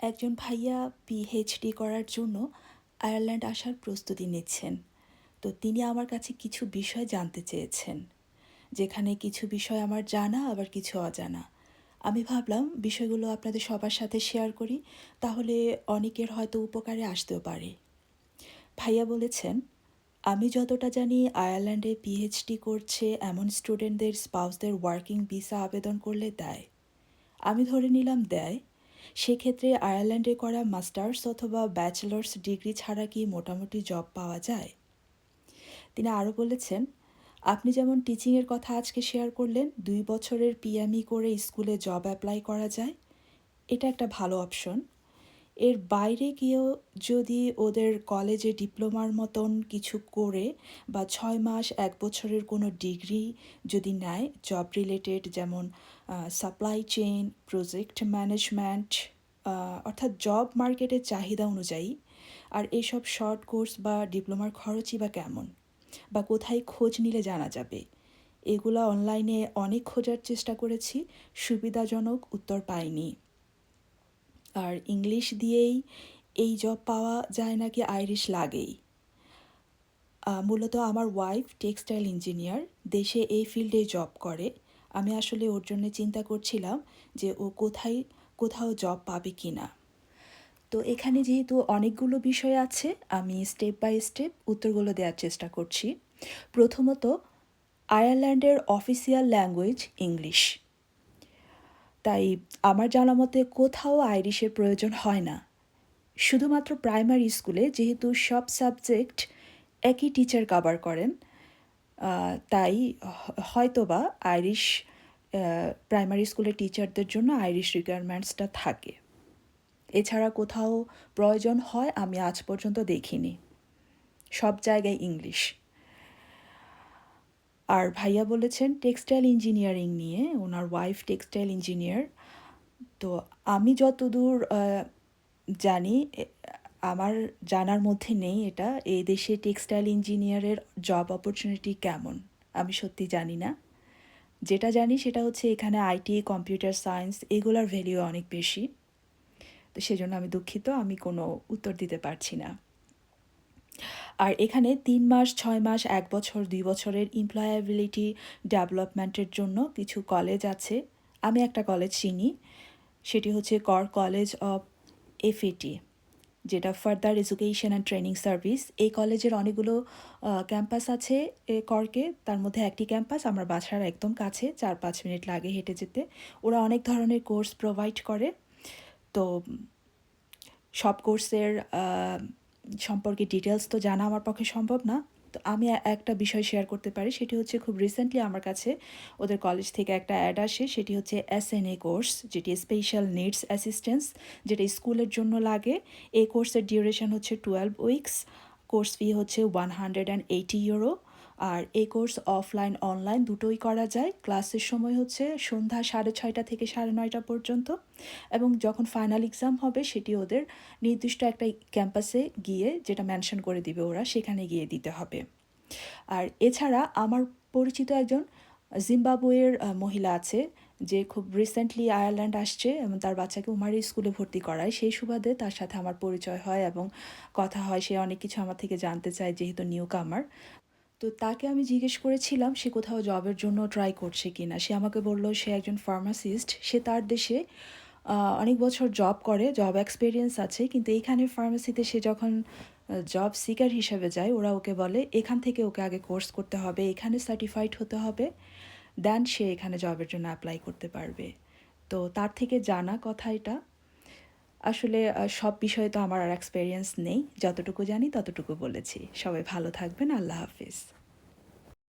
একজন ভাইয়া পিএইচডি করার জন্য আয়ারল্যান্ড আসার প্রস্তুতি নিচ্ছেন। তো তিনি আমার কাছে কিছু বিষয় জানতে চেয়েছেন, যেখানে কিছু বিষয় আমার জানা, আবার কিছু অজানা। আমি ভাবলাম বিষয়গুলো আপনাদের সবার সাথে শেয়ার করি, তাহলে অনেকের হয়তো উপকারে আসতেও পারে। ভাইয়া বলেছেন, আমি যতটা জানি আয়ারল্যান্ডে পিএইচডি করছে এমন স্টুডেন্টদের স্পাউসদের ওয়ার্কিং ভিসা আবেদন করলে দেয়। আমি ধরে নিলাম দেয় সেক্ষেত্রে আয়ারল্যান্ডে করা মাস্টার্স অথবা ব্যাচেলার্স ডিগ্রি ছাড়া কি মোটামুটি জব পাওয়া যায়? তিনি আরও বলেছেন, আপনি যেমন টিচিংয়ের কথা আজকে শেয়ার করলেন, দুই বছরের পিএমই করে স্কুলে জব অ্যাপ্লাই করা যায়। এটা একটা ভালো অপশন। এর বাইরে গিয়েও যদি ওদের কলেজে ডিপ্লোমার মতন কিছু করে বা ছয় মাস, এক বছরের কোনো ডিগ্রি যদি নেয়, জব রিলেটেড যেমন সাপ্লাই চেইন প্রজেক্ট ম্যানেজমেন্ট অর্থাৎ জব মার্কেটের চাহিদা অনুযায়ী, আর এইসব শর্ট কোর্স বা ডিপ্লোমার খরচই বা কেমন? বা কোথায় খোঁজ নিলে জানা যাবে? এগুলো অনলাইনে অনেক খোঁজার চেষ্টা করেছি, সুবিধাজনক উত্তর পাইনি। আর ইংলিশ দিয়েই এই জব পাওয়া যায় নাকি আইরিশ লাগেই? মূলত আমার ওয়াইফ টেক্সটাইল ইঞ্জিনিয়ার দেশে এই ফিল্ডে জব করে। আমি আসলে ওর জন্য চিন্তা করছিলাম যে ও কোথায়, কোথাও জব পাবে কি না তো এখানে যেহেতু অনেকগুলো বিষয় আছে, আমি স্টেপ বাই স্টেপ উত্তরগুলো দেওয়ার চেষ্টা করছি। প্রথমত, আয়ারল্যান্ডের অফিসিয়াল ল্যাঙ্গুয়েজ ইংলিশ তাই আমার জানা মতে কোথাও আইরিশের প্রয়োজন হয় না। শুধুমাত্র প্রাইমারি স্কুলে যেহেতু সব সাবজেক্ট একই টিচার কাভার করেন। তাই হয়তোবা আইরিশ প্রাইমারি স্কুলের টিচারদের জন্য আইরিশ রিকোয়ারমেন্টসটা থাকে। এছাড়া কোথাও প্রয়োজন হয় আমি আজ পর্যন্ত দেখিনি। সব জায়গায় ইংলিশ। আর ভাইয়া বলেছেন টেক্সটাইল ইঞ্জিনিয়ারিং নিয়ে, ওনার ওয়াইফ টেক্সটাইল ইঞ্জিনিয়ার। তো আমি যতদূর জানি আমার জানার মধ্যে নেই এটা, এই দেশে টেক্সটাইল ইঞ্জিনিয়ারের জব অপরচুনিটি কেমন? আমি সত্যি জানি না। যেটা জানি সেটা হচ্ছে এখানে আইটি কম্পিউটার সায়েন্স এগুলোর ভ্যালিউ অনেক বেশি। তো সেজন্য আমি দুঃখিত, আমি কোনো উত্তর দিতে পারছি না। আর এখানে তিন মাস, ছয় মাস, এক বছর, দুই বছরের এমপ্লয়াবিলিটি ডেভেলপমেন্টের জন্য কিছু কলেজ আছে। আমি একটা কলেজ চিনি, সেটি হচ্ছে কর কলেজ অফ এফএটি যেটা further education and training service এই কলেজের অনেকগুলো ক্যাম্পাস আছে, এ, করকে। তার মধ্যে একটি ক্যাম্পাস আমার বাসার একদম কাছে, চার পাঁচ মিনিট লাগে হেঁটে যেতে। ওরা অনেক ধরনের কোর্স প্রোভাইড করে। তো, সব কোর্সের সম্পর্কে ডিটেলস তো জানা আমার পক্ষে সম্ভব না। তো আমি একটা বিষয় শেয়ার করতে পারি, সেটি হচ্ছে খুব রিসেন্টলি আমার কাছে ওদের কলেজ থেকে একটা অ্যাড আসে, সেটি হচ্ছে এস এন এ কোর্স যেটি স্পেশাল নিডস অ্যাসিস্ট্যান্স যেটা স্কুলের জন্য লাগে। এই কোর্সের ডিউরেশন হচ্ছে টুয়েলভ উইকস কোর্স ফি হচ্ছে one hundred and eighty euro আর এই কোর্স অফলাইন, অনলাইন দুটোই করা যায়। ক্লাসের সময় হচ্ছে সন্ধ্যা সাড়ে ছয়টা থেকে সাড়ে নয়টা পর্যন্ত এবং যখন ফাইনাল এক্সাম হবে সেটি ওদের নির্দিষ্ট একটা ক্যাম্পাসে গিয়ে যেটা মেনশন করে দিবে ওরা সেখানে গিয়ে দিতে হবে। আর এছাড়া আমার পরিচিত একজন জিম্বাবুয়ের মহিলা আছে যে খুব রিসেন্টলি আয়ারল্যান্ড আসছে এবং তার বাচ্চাকে উমারি স্কুলে ভর্তি করায়। সেই সুবাদে তার সাথে আমার পরিচয় হয় এবং কথা হয়। সে অনেক কিছু আমার থেকে জানতে চায় যেহেতু নিউ কামার তো তাকে আমি জিজ্ঞেস করেছিলাম সে কোথাও জবের জন্য ট্রাই করছে কি না সে আমাকে বলল সে একজন ফার্মাসিস্ট সে তার দেশে অনেক বছর জব করে জব এক্সপিরিয়েন্স আছে, কিন্তু এইখানে ফার্মেসিতে সে যখন জব সিকার হিসেবে যায়, ওরা ওকে বলে, এখান থেকে ওকে আগে কোর্স করতে হবে, এখানে সার্টিফাইড হতে হবে দেন সে এখানে জবের জন্য অ্যাপ্লাই করতে পারবে। তো তার থেকে জানা কথা এটা। আসলে সব বিষয়ে তো আমার আর এক্সপেরিয়েন্স নেই। যতটুকু জানি ততটুকু বলেছি। সবাই ভালো থাকবেন। আল্লাহ হাফিজ।